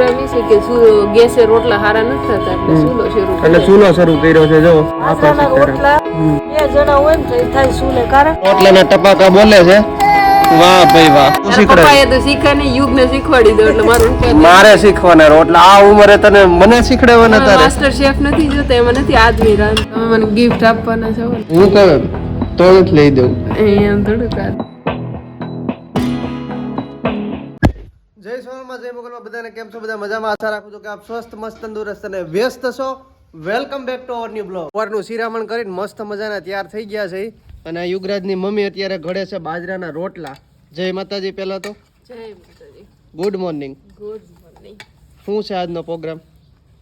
Programme છે કે શું ગેસે રોટલા હારા નથી થતા એટલે ચૂલો શરૂ એટલે ચૂલો શરૂ કર્યો છે જો. બાજરાના રોટલા બે જણા હોય ને થાય સુલે કારણ રોટલાના ટપાકા બોલે છે. વાહ ભાઈ વાહ. તું શીખડે પપ્પાએ તો શીખા નહીં યુગ ને શીખવાડી દો એટલે મારું મારે શીખવાના રોટલા. આ ઉંમરે તને મને શીખડાવવાના તારે? માસ્ટર શેફ નથી જોતા એમાં નથી આદમી રામ. તમે મને ગિફ્ટ આપવાના છો. હું કહે તો નથી લઈ દઉં. અહીંયા થોડું આ જય સોનલમાં જય મોગલમાં બધાને કેમ છો? બધા મજામાં? આશા રાખું છું કે આપ સ્વસ્થ મસ્ત તંદુરસ્ત અને વ્યસ્ત છો. Welcome back to our new blog સવારનું શિરામણ કરીને મસ્ત મજાના તૈયાર થઈ ગયા છે. અને યુગરાજની મમ્મી અત્યારે ઘડે છે બાજરાના રોટલા. જય માતાજી પહેલા તો. જય માતાજી. ગુડ મોર્નિંગ ગુડ મોર્નિંગ શું છે આજનો પ્રોગ્રામ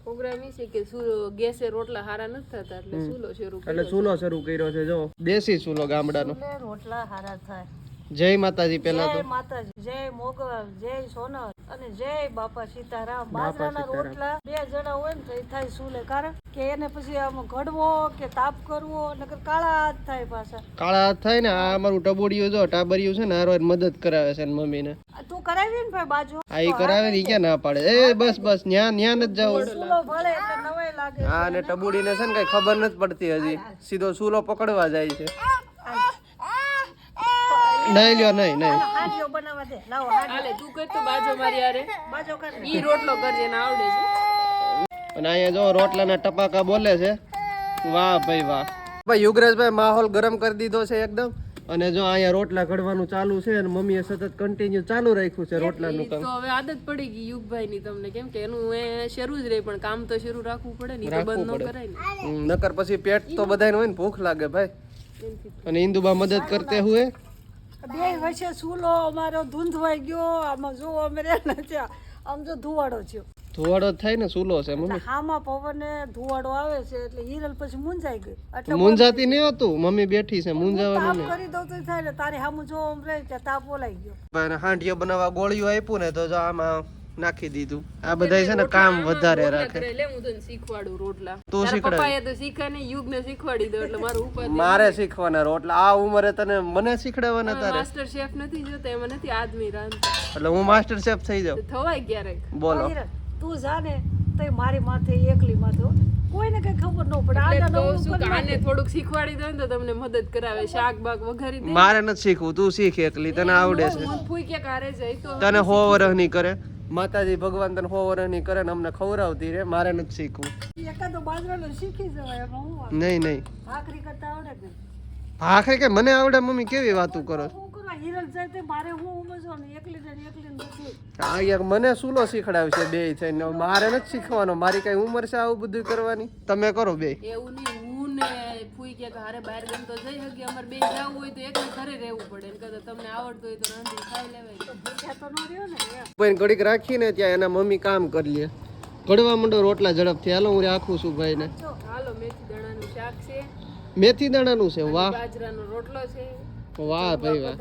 પ્રોગ્રામ એ છે કે શું ગેસે રોટલા હારા નથી થતા એટલે સુલો શરૂ એટલે સુલો શરૂ કર્યો છે જો. દેશી સુલો ગામડાનો. રોટલા હારા થાય. જય માતાજી પહેલા તો. જય માતાજી જય મોગલ જય સોનલ અને જય બાપા સીતારામ. બાજરાના રોટલા બે જણા હોય ને તો એ થાય સુલે. કારણ કે એને પછી આમ ઘડવો કે તાપ કરવો નકર કાળા હાથ થાય પાછા. કાળા હાથ થાય ને આ અમારું ટબોડિયું જો ટાબરિયું છે ને હારો મદદ કરાવે છે મમ્મી ને તું કરાવી ને ભાઈ બાજુ? હા એ કરાવે ને ક્યાં ના પાડે? એ બસ બસ ન્યા ન્યા જ જવું સુલો ભળે એટલે નવાઈ લાગે હા ને ટબુડીને છે ને કઈ ખબર નથી પડતી હજી. સીધો સુલો પકડવા જાય છે. નહીં લ્યો નહીં નહીં. હાંડીઓ બનાવવા દે. લાવો હાલે. તું કર તો બાજો મારી આરે બાજો કર ઈ રોટલો કરજે ને આવડે છે. અને અહીંયા જો રોટલાના ટપાકા બોલે છે. વાહ ભાઈ વાહ. ભાઈ યુગરાજભાઈ માહોલ ગરમ કરી દીધો છે એકદમ. અને જો અહીંયા રોટલા ઘડવાનું ચાલુ છે અને મમ્મીએ સતત કન્ટિન્યુ ચાલુ રાખ્યું છે રોટલાનું કામ. તો હવે આદત પડી ગઈ યુગભાઈ ની તમને. કેમ કે એનું એ શરૂ જ રહે પણ કામ તો શરૂ રાખવું પડે ને તો બંધ ન કરાય ને. નકર પછી પેટ તો બધાને હોય ને ભૂખ લાગે ભાઈ. અને ઇન્દુબા મદદ કરતે હુએ. બે વચ્ચે સુલો અમારો ધૂંધવાઈ ગયો. આમાં જો અમે નથી આમ જો ધુવાડો થયો. ધુવાડો થાય ને સૂલો છે મમ્મી? હામાં પવને ધુવાડો આવે છે એટલે હિરલ પછી મૂંઝાઈ ગઈ. એટલે મુંજાતી નહીં હતું? મમ્મી બેઠી છે મુંજાવાનું તાપ કરી દઉં તો થાય ને તારે હામું જો આમ રહે ત્યાં તાપ ઓલાઈ ગયો. ભાઈ હાંડિયો બનાવવા ગોળીઓ આપ્યું ને તો જો આમાં નાખી દીધું. આ બધા છે ને કામ વધારે રાખે. કરે. લે હું તને શીખવાડું રોટલા. તું શીખવાડી. દો એટલે મારું શીખવાના રોટલા. આ ઉંમરે તને મને શીખડાવવાના તારે? માસ્ટર શેફ નથી જોતા એમાં નથી આદમી રાંધ એટલે હું માસ્ટર શેફ થઈ જાઉં. થવાય ક્યારેક. બોલો. તું જાને તો મારી માથે એકલી માથે કોઈને કઈ ખબર ન પડે. આ તો આને થોડુંક શીખવાડી દે ને તો તમને મદદ કરાવે શાક બાક વઘારી દે. મારે નથી શીખવું તું શીખ એકલી તને આવડે છે. હું ફૂઈ કે કારે જાય તો તને હો વરહની કરે. માતાજી ભગવાન તને હો વરહ કરે ને અમને ખવડાવતી રે મારે નથી શીખવું. એકાદો બાજરાનો શીખી જવાય એમાં હું નહીં નહીં. ભાખરી કરતા આવડે કે ભાખરી કે મને આવડે મમ્મી કેવી વાતું કરો હા યાર મને સુલો શીખડાવશે બે છે ને મારે નથી શીખવાનો મારી કઈ ઉંમર છે આવું બધું કરવાની? તમે કરો બે. એવું નહીં ને ફૂઈ કે હારે બહાર ગમ તો જઈ શકીએ. અમારે બે જવું હોય તો એક ઘરે રહેવું પડે. કદાચ તમને આવડતું હોય તો રાંધી ખાઈ લેવાય. ભૂખ્યા તો ન રહ્યો ને એમ. ભાઈ ઘડીક રાખીને ત્યાં એના મમ્મી કામ કરી લે. ઘડવા માંડો રોટલા ઝડપથી. હાલો હું રાખું છું ભાઈને. હાલો મેથી દાણાનું શાક છે. મેથી દાણાનું છે? વાહ. બાજરાનો રોટલો છે. વાહ ભાઈ વાહ.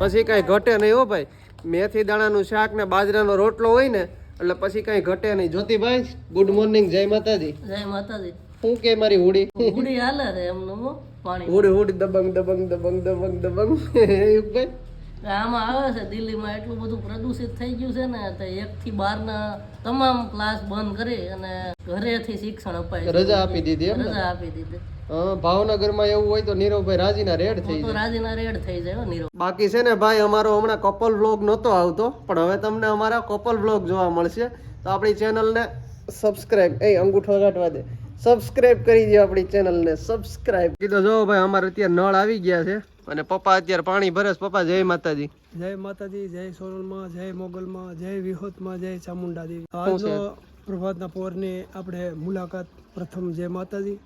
પછી કાંઈ કઈ ઘટે નહીં હો ભાઈ. મેથી દાણાનું શાક ને બાજરાનો રોટલો હોય ને એટલે પછી કઈ ઘટે નહીં. Jyotibhai good morning. જય માતાજી. જય માતાજી. શું કે મારી હુડી ઉડી હાલે રે એમનું પાણી. હુડી હુડી દબંગ દબંગ દબંગ દબંગ દબંગ. યુગભાઈ આમાં આવે છે દિલ્હીમાં એટલું બધું પ્રદૂષિત થઈ ગયું છે ને તો એક થી બાર ના તમામ ક્લાસ બંધ કરી અને ઘરેથી શિક્ષણ અપાય રજા આપી દીધી રજા આપી દીધી. હા, ભાવનગરમાં એવું હોય તો નીરવભાઈ રાજીના રેડ થઈ જાય. રાજીના રેડ થઈ જાય નીરવ. બાકી છે ને ભાઈ અમારો હમણાં કપલ વ્લોગ નહોતો આવતો પણ હવે તમને અમારા કપલ વ્લોગ જોવા મળશે. તો આપણી ચેનલને સબસ્ક્રાઇબ એ અંગૂઠો કાઢવા દે. સબસ્ક્રાઇબ કરી દો આપણી ચેનલને સબસ્ક્રાઇબ કીધો જો ભાઈ અમારે અત્યારે નળ આવી ગયા છે અને પપ્પા અત્યારે પાણી ભરે છે. પપ્પા જય માતાજી. જય માતાજી જય સોરણમાં જય મોગલમાં જય વિહોતમાં જય ચામુંડા દેવી આજનો પ્રભાતના પોરની આપણે મુલાકાત પ્રથમ જય માતાજી.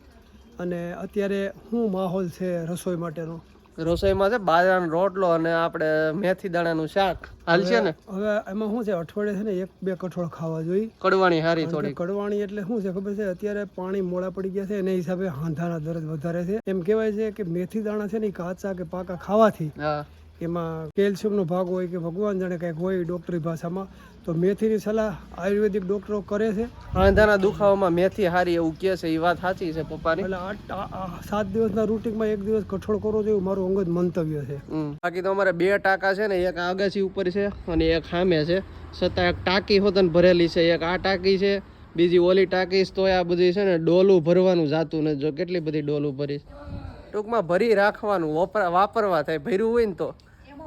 અને અત્યારે શું માહોલ છે રસોઈ માટેનો? રસોઈમાં છે બાજરાનો રોટલો અને આપણે મેથી દાણાનું શાક. હાલશે ને? હવે એમાં શું છે અઠવાડિયે છે ને એક બે કઠોળ ખાવા જોઈએ. કડવાણી હારી થોડી કડવાણી એટલે શું છે ખબર છે અત્યારે પાણી મોડા પડી ગયા છે એના હિસાબે હાંધાના દર્દ વધારે છે. એમ કહેવાય છે કે મેથી દાણા છે ને કાચા કે પાકા ખાવાથી એમાં એમાં કેલ્શિયમનો ભાગ હોય કે ભગવાન જાણે કંઈક હોય ડોક્ટરી ભાષામાં તો મેથીની સલાહ આયુર્વેદિક ડૉક્ટરો કરે છે. આંધાના દુખાવામાં મેથી હારી એવું કહે છે એ વાત સાચી છે પપ્પાની. એટલે સાત દિવસના રૂટિનમાં એક દિવસ કઠોળ કરો છો એવું મારું અંગત મંતવ્ય છે. બાકી તો અમારે બે ટાંકા છે ને એક આગાસી ઉપર છે અને એક સામે છે. છતાં એક ટાંકી હોતન ભરેલી છે એક આ ટાંકી છે બીજી ઓલી ટાંકી તો આ બધી છે ને ડોલું ભરવાનું જાતું નથી જો કેટલી બધી ડોલું ભરીશ. ટૂંકમાં ભરી રાખવાનું વપરા વાપરવા થાય ભર્યું હોય ને તો.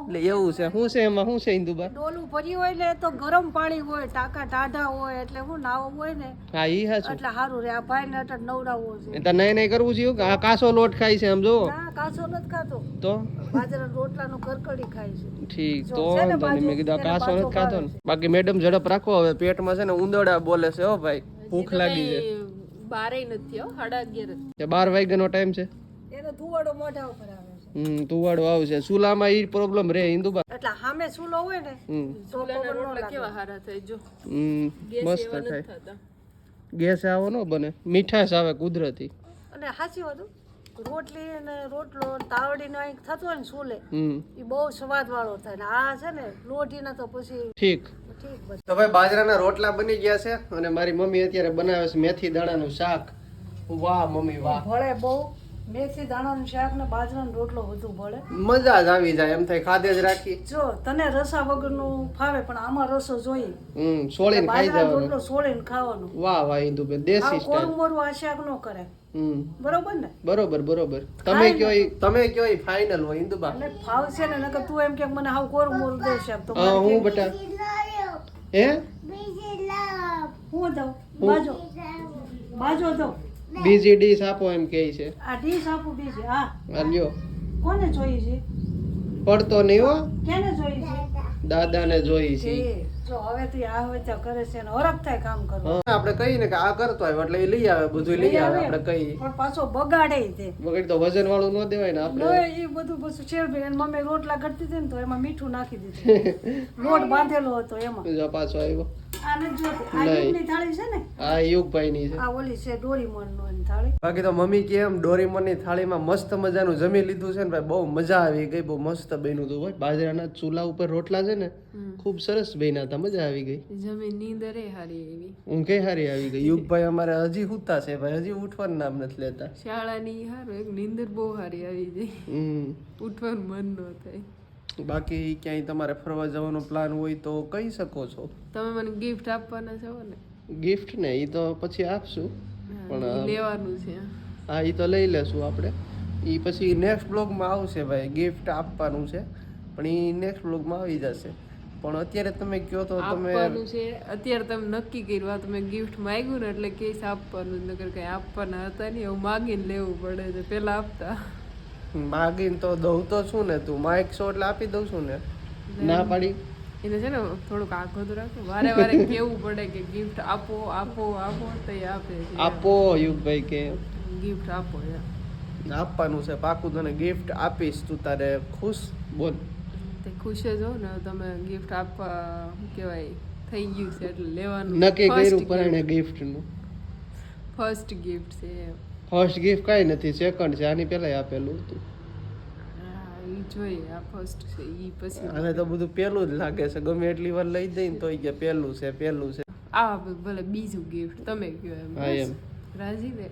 એટલે એવું છે. શું છે એમાં? શું છે ઇન્દુબા? ડોલું ભર્યું હોય ને તો ગરમ પાણી હોય ટાંકા ટાઢા હોય એટલે હું નાવો હોય ને હા ઈ હા એટલે સારું રે. આ ભાઈ ને એટલે નવડાવવો છે. એટલે નહીં નહીં કરવું જોઈએ આ કાસો લોટ ખાય છે આમ જો ના કાસો નથી ખાતો. તો? બાજરા રોટલાનું કરકડી ખાય છે. ઠીક તો મેં કીધું આ કાસો નથી ખાતો ને. બાકી મેડમ ઝડપ રાખો હવે પેટમાં છે ને ઉંદરડા બોલે છે હો ભાઈ. ભૂખ લાગી છે. બારે નથી હો સાડા અગિયાર. બાર વાગ્યાનો ટાઈમ છે. એનો ધુવાડો મોઢા ઉપર આવે. તુવાડો આવશે. સુલામાં ઈ પ્રોબ્લેમ રે ઇન્દુબા એટલે સામે ચૂલો હોય ને સુલાના રોટલા કેવા હારા થાય જો? હમ ગેસ મસ્ત થાય. ગેસ આવો ન બને. મીઠાશ આવે કુદરતી. અને સાચી વાત રોટલી ને રોટલો ને તાવડી નો થતો હોય ને સુલે હમ. એ બહુ સ્વાદ વાળો થાય. ને આ છે ને લોટીના તો પછી ઠીક. ઠીક તો ભાઈ બાજરાના રોટલા બની ગયા છે અને મારી મમ્મી અત્યારે બનાવે છે મેથી દાણાનું શાક. વાહ મમ્મી વાહ. ભળે બહુ. મેથી દાણાનું શાક ને બાજરાનો રોટલો વધુ ભળે. મજા જ આવી જાય એમ થાય ખાધે જ રાખી જો તને રસા વગરનું ફાવે પણ આમાં રસો જોઈએ. હમ સોળીને ખાઈ બાજરાનો રોટલો સોળીને ખાવાનું. વાહ વાહ ઇન્દુબેન દેશી સ્ટાઈલ કોરું મોરું આ શાક નો કરે. હમ. બરોબર ને? બરોબર બરોબર. તમે કયો તમે કયો ફાઇનલ હોય ઇન્દુબા એટલે ફાવશે ને નકર તું એમ કે મને હાવ કોરું મોરું દે શાક તો હા હું બટા હે? હું દઉં? બાજો. બાજો દઉં. બીજી ડીશ આપો એમ કહે છે. આ ડીશ આપો બીજી હા. લ્યો. કોને જોઈ છે? પડતો નહીં હો. કેને જોઈ છે? દાદાને જોઈ છે. જો હવે થી આ હવે ત્યાં કરે છે ને હરખ થાય કામ કરવું. આપણે કહીએ ને કે આ કરતો આવ્યો એટલે એ લઈ આવે બધું લઈ આવે આપણે કહીએ. પણ પાછો બગાડે તે. વજન વાળું ન દેવાય ને આપણે. એ બધું શેરભી અને મમ્મી રોટલા કરતી હતી ને તો એમાં મીઠું નાખી દીધું. લોટ બાંધેલો હતો એમાં. જો પાછો આવ્યો. આ નથી જોતી આ નહીં. યુગની થાળી છે ને? આ યુગભાઈ ની છે. આ ઓલી છે ડોરીમોન નો થાળી. બાકી તો મમ્મી કે એમ ડોરીમોનની થાળીમાં મસ્ત મજાનું જમી લીધું છે ને ભાઈ બહુ મજા આવી ગઈ બહુ મસ્ત બન્યું હતું ભાઈ. બાજરાના ચૂલા ઉપર રોટલા છે ને ખૂબ સરસ બન્યા હતા મજા આવી ગઈ. જમીન નીંદરે હારી આવી ઊંઘે હારી આવી ગઈ. યુગભાઈ અમારે હજી હુતા છે ભાઈ હજી ઉઠવાનું નામ નથી લેતા. શાળાની હારું એક નીંદર બહુ હારી આવી ગઈ. ઉઠવાનું મન ન થાય. બાકી ક્યાંય તમારે ફરવા જવાનો પ્લાન હોય તો કહી શકો છો. તમે મને ગિફ્ટ આપવાના છો ને? ગિફ્ટ ને એ તો પછી આપશું. પણ લેવાનું છે. હા એ તો લઈ લેશું આપણે. એ પછી નેક્સ્ટ બ્લોગમાં આવશે ભાઈ ગિફ્ટ આપવાનું છે. પણ એ નેક્સ્ટ બ્લોગમાં આવી જશે. પણ અત્યારે તમે કહો તો તમે છે. અત્યારે તમે નક્કી કર્યું તમે ગિફ્ટ માંગ્યું ને એટલે કેસ આપવાનું નગર કઈ આપવાના હતા નહીં એવું માગીને લેવું પડે છે. પેલા આપતા. માગીને તો દઉં તો છું ને તું? માઇક છો એટલે આપી દઉં છું ને? ના પાડી? એને છે ને થોડુંક તો રાખો. વારે વારે કેવું પડે કે ગિફ્ટ આપો આપો આપો તો આપે આપો યુગભાઈ કે? ગિફ્ટ આપો આપવાનું છે પાકું તને ગિફ્ટ આપીશ તું તારે. ખુશ? બોલ. તે ખુશ જ હો ને તમે ગિફ્ટ આપવા શું કહેવાય થઈ ગયું છે એટલે લેવાનું. નક્કી કર્યું પરાણે ગિફ્ટનું ફર્સ્ટ ગિફ્ટ છે એમ. ફર્સ્ટ ગિફ્ટ કાંઈ નથી સેકન્ડ છે આની પહેલાં આપેલું હતું. હા ઈ જોઈએ આ ફર્સ્ટ છે ઈ પછી આને તો બધું પેલું જ લાગે છે ગમે એટલી વાર લઈ દઈને તોય કે પેલું છે પેલું છે. આ ભલે બીજું ગિફ્ટ તમે કયો એમ હા એમ. રાજી ને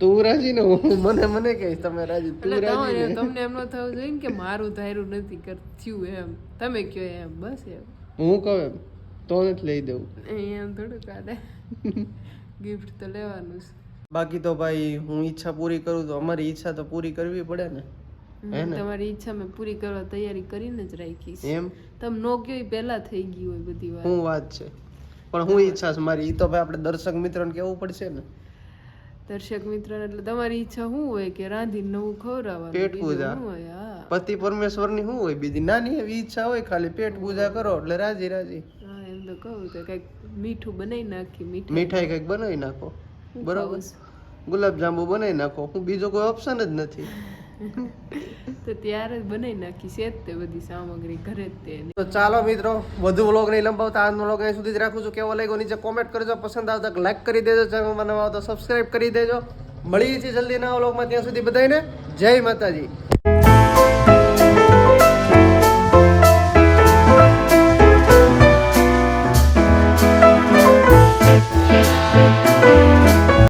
તું રાજી ને હું? મને મને કહીશ તમે રાજી તું રાજી ને? તમને એમ ન થવું જોઈએ ને કે મારું ધાર્યું નથી કર થયું એમ. તમે કયો એમ બસ એમ. હું કહું એમ તો નથી લઈ દઉં. એમ થોડું કાઢે ગિફ્ટ તો લેવાનું છે બાકી તો ભાઈ હું ઈચ્છા પૂરી કરું તો અમારી ઈચ્છા તો પૂરી કરવી પડે ને. તમારી ઈચ્છા મેં પૂરી કરવા તૈયારી કરીને જ રાખીશ એમ? તમે નો કયો પેલા પહેલા થઈ ગયું હોય બધી વાત. હું વાત છે. પણ હું ઈચ્છા છે મારી. ઈ તો ભાઈ આપણે દર્શક મિત્રોને કેવું પડશે ને? દર્શક મિત્રોને એટલે તમારી ઈચ્છા શું હોય કે રાંધી નવું ખવડાવવાનું પેટ પૂજા. પતિ પરમેશ્વરની શું હોય? બીજી નાની એવી ઈચ્છા હોય ખાલી પેટ પૂજા કરો એટલે રાજી રાજી. હા એમ તો કહું કે કંઈક મીઠું બનાવી નાખી મીઠું મીઠાઈ કંઈક બનાવી નાખો. બરોબર? ગુલાબજાંબુ બનાવી નાખો. હું બીજો કોઈ ઓપ્શન જ નથી. તો ત્યારે જ બનાવી નાખી છે તે બધી સામગ્રી ઘરે જ તે. તો ચાલો મિત્રો વધુ વ્લોગ નહીં લંબાવતા. આજનો વ્લોગ અહીં સુધી જ રાખું છું. કેવો લાગ્યો નીચે કોમેન્ટ કરજો. પસંદ આવતા લાઈક કરી દેજો. ચેનલમાં નવા આવો તો સબસ્ક્રાઇબ કરી દેજો. મળીએ છીએ જલ્દી નવા વ્લોગમાં ત્યાં સુધી બધાને જય માતાજી.